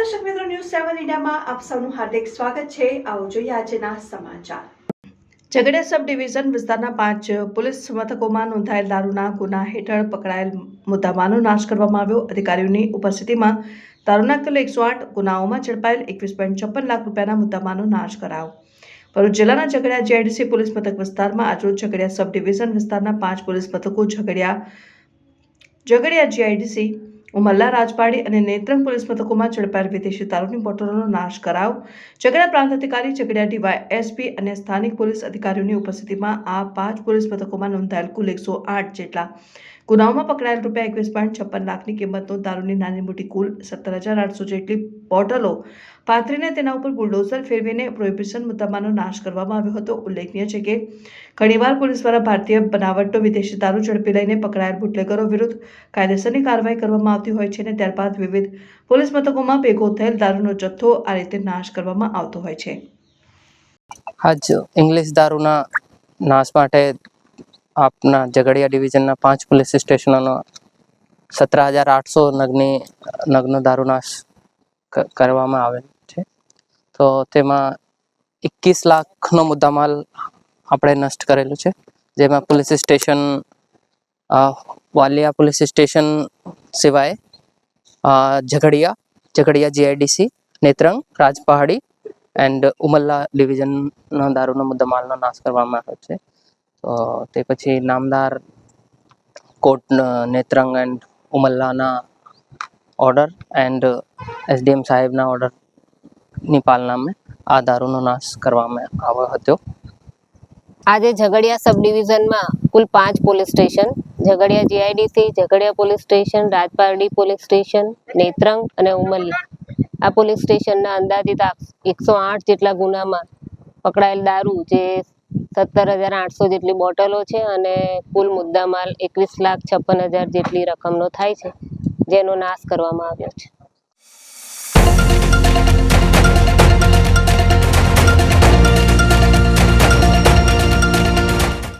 One ઇન્ડિયામાં આપ સૌનું હાર્દિક સ્વાગત છે. આવો જોઈએ આજના સમાચાર. ઝઘડિયા સબ ડિવિઝન વિસ્તારના પાંચ પોલીસ મથકોમાં નોંધાયેલ દારૂના ગુના હેઠળ પકડાયેલ મુદ્દામાનો નાશ કરવામાં આવ્યો. અધિકારીઓની ઉપસ્થિતિમાં દારૂના કુલ એકસો આઠ ગુનાઓમાં ઝડપાયેલ એકવીસ પોઈન્ટ છપ્પન લાખ રૂપિયાના મુદ્દામાંનો નાશ કરાયો. ભરૂચ જિલ્લાના ઝઘડિયા જીઆઈડીસી પોલીસ મથક વિસ્તારમાં આજરોજ ઝઘડિયા સબ ડિવિઝન વિસ્તારના પાંચ પોલીસ મથકો ઝઘડિયા ઝઘડિયા જીઆઈડીસી ઉમલ્લા રાજપાડી અને નેત્રંગ પોલીસ મથકોમાં ઝડપાયેલ વિદેશી દારૂની બોટલોનો નાશ કરાવ ચકડા પ્રાંત અધિકારી ઝઘડિયા ડીવાય એસપી અને સ્થાનિક પોલીસ અધિકારીઓની ઉપસ્થિતિમાં આ પાંચ પોલીસ મથકોમાં નોંધાયેલ કુલ એકસો આઠ જેટલા ગુનાઓમાં પકડાયેલ રૂપિયા એકવીસ પોઈન્ટ છપ્પન લાખની કિંમતનો દારૂની નાની મોટી કુલ સત્તર હજાર આઠસો જેટલી બોટલો પાથરીને તેના ઉપર બુલડોઝર ફેરવીને પ્રોહિબિશન મુદ્દામાનો નાશ કરવામાં આવ્યો હતો. ઉલ્લેખનીય છે કે ઘણીવાર પોલીસ દ્વારા ભારતીય બનાવટનો વિદેશી દારૂ ઝડપી લઈને પકડાયેલ બુટલેગરો વિરુદ્ધ કાયદેસરની કાર્યવાહી કરવામાં આવતી હોય છે અને ત્યારબાદ વિવિધ પોલીસ મથકોમાં ભેગો થયેલ દારૂનો જથ્થો આ રીતે નાશ કરવામાં આવતો હોય છે. આજ ઇંગ્લિશ દારૂના નાશ માટે આપના ઝઘડિયા ડિવિઝનના પાંચ પોલીસ સ્ટેશનોનો સત્તર હજાર આઠસો નગની, નગ્ન દારૂ નાશ ક- કરવામાં આવેલ છે. તો તેમાં એકવીસ લાખનો મુદ્દામાલ આપણે નષ્ટ કરેલું છે. જેમાં police station Valia police station સિવાય ઝઘડિયા ઝઘડિયા જીઆઈડીસી, નેત્રંગ, રાજપહાડી એન્ડ ઉમલ્લા ડિવિઝનનો દારૂનો મુદ્દામાલનો નાશ કરવામાં આવ્યો છે. તો પછી નામદાર કોટ નેત્રંગ એન્ડ ઉમલ્લાના ઓર્ડર એન્ડ એસડીએમ સાહેબના ઓર્ડરની પાલનામાં આ દારૂનો નાશ કરવામાં આવ્યો હતો. આજે ઝઘડિયા સબ ડિવિઝનમાં કુલ પાંચ police station, Jhagadia GIDC, Jhagadia police station, Rajpardi police station, Netrang અને ઉમલ્લા. આ પોલીસ સ્ટેશનના અંદાજિત એકસો આઠ જેટલા ગુનામાં પકડાયેલ દારૂ જે સત્તર હજાર આઠસો જેટલી બોટલો છે અને કુલ મુદ્દામાલ એકવીસ લાખ છપ્પન હજાર જેટલી રકમનો થાય છે, જેનો નાશ કરવામાં આવ્યો છે.